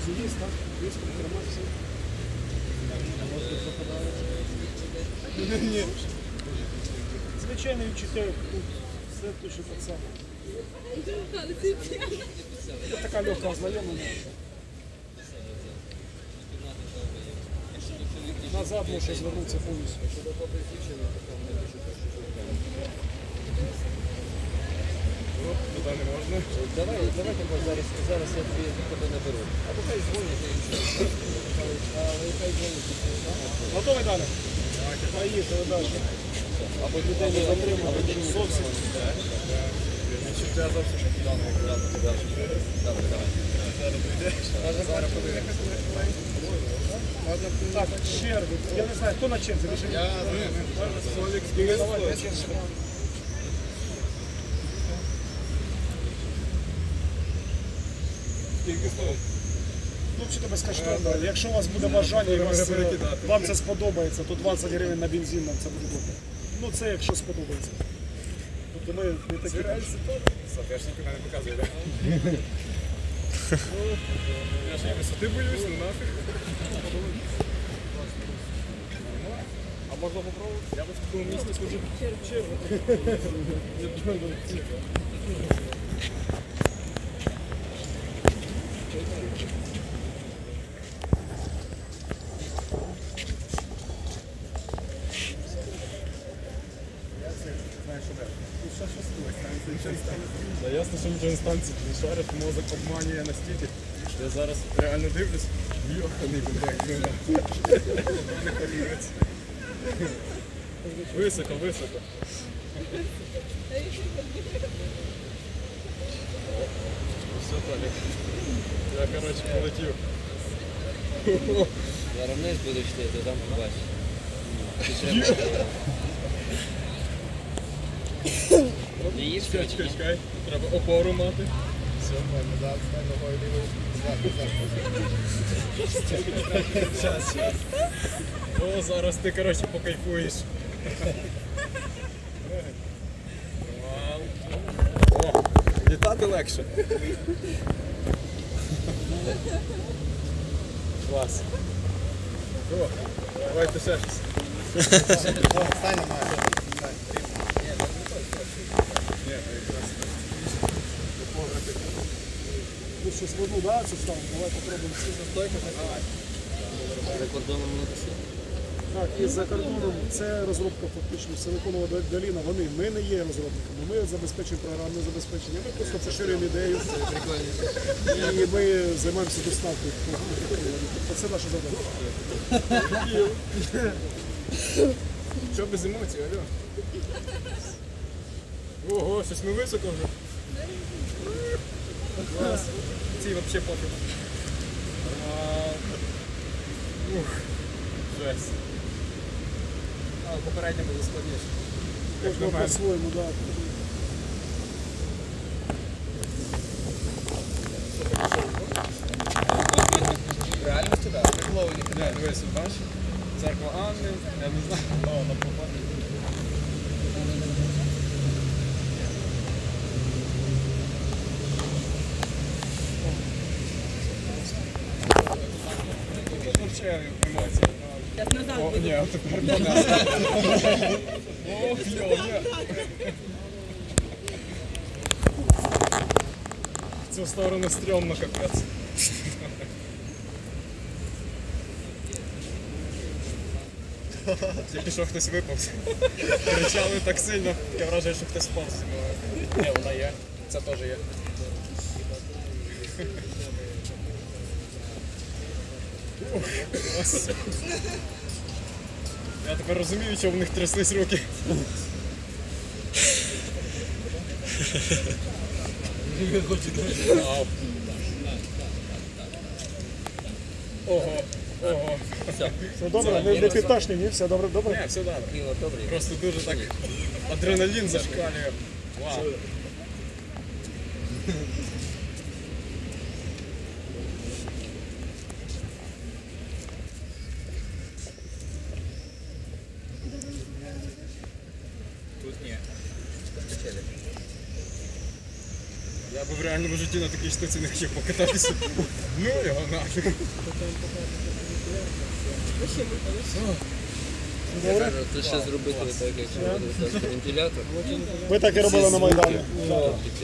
Друзі, є, так? Є інформація. Ні. Звичайно, відчуття тут все точно так само. Це така легка ознайомлення. Назад може звернутися повністю. Туди не можна. Давай, давай тако зараз, зараз я тобі тебе наберу. Або хай дзвонять, я нічого. Але хай дзвонять. Готові далі? Поїхали далі. Або людей не затримали, або ти не Зовсім. Відчуття зовсім не кидано. Добре, давай. Зараз подивимося. Так, черги. Я не знаю, хто на черзі? Я Солік скільки Скільки стоїть? Ну, чи то безкоштовно. Якщо у вас буде бажання і вас, е, перекидати. вам це сподобається, то 20 гривень на бензин нам це буде добре. Ну це якщо сподобається. Тобто ми не такі. Ці рельси теж. Соответственно, нікуди не показує, так? Я ж я висоти боюсь, ну нафіг. А можна попробувати? Я би в такому місці служив. Да ясно, що нічого не станеться, не шариш, мозок обманює настільки. що Я зараз реально дивлюсь, йоханий блядь, ну не повіриться. Високо, високо. Все, Толік. Я, коротше, полетів. Зараз вниз буду йти, то там побачиш. Їж, Чекай, чекай, чекай. Треба опору мати. Все, да, стань ногою лівою. Зараз, зараз. О, зараз ти, коротше, покайфуєш. О, літати легше. Клас. О, давайте ще щось. Ні, ну якраз. Ну що, свину, да, це стало? Давай попробуємо. За кордоном не досі. Так, і за кордоном це розробка фактично Силиконова доліна. Вони, ми не є розробниками, ми забезпечуємо програмне забезпечення, ми просто поширюємо ідею і ми займаємося доставкою. Це наше завдання. Що без емоцій, алло? Ого, щось ми високо вже. Клас. Ці взагалі пофіг. Ух. Жесть. А, попередньо було складніше. Кожного по-своєму, да. В реальності, так. Дивись, бачиш? Зеркало Анни, я не знаю. О, на попаді. Взагалі емоції. Зараз назад О, буду. ні, а тепер до нас. О, кльово, ні. В цю сторону стрьомно капець. Тільки що хтось випав. Кричали так сильно, таке враження, що хтось впав зі мною. Ні, вона є. Це теж є. Я тепер розумію, чому в них тряслись руки. Ого, ого. Все, Все добре, не, не підташні, ні? Все добре, добре. Не, все добре. Кіло добре. Просто дуже так адреналін зашкалює. Вау. Тут. Я би в реальному житті на такій штуці не хотів покататися. Ну його нафіг. Я кажу, то ще зробити так, як вентилятор. Ви так і робили на Майдані. Звуки.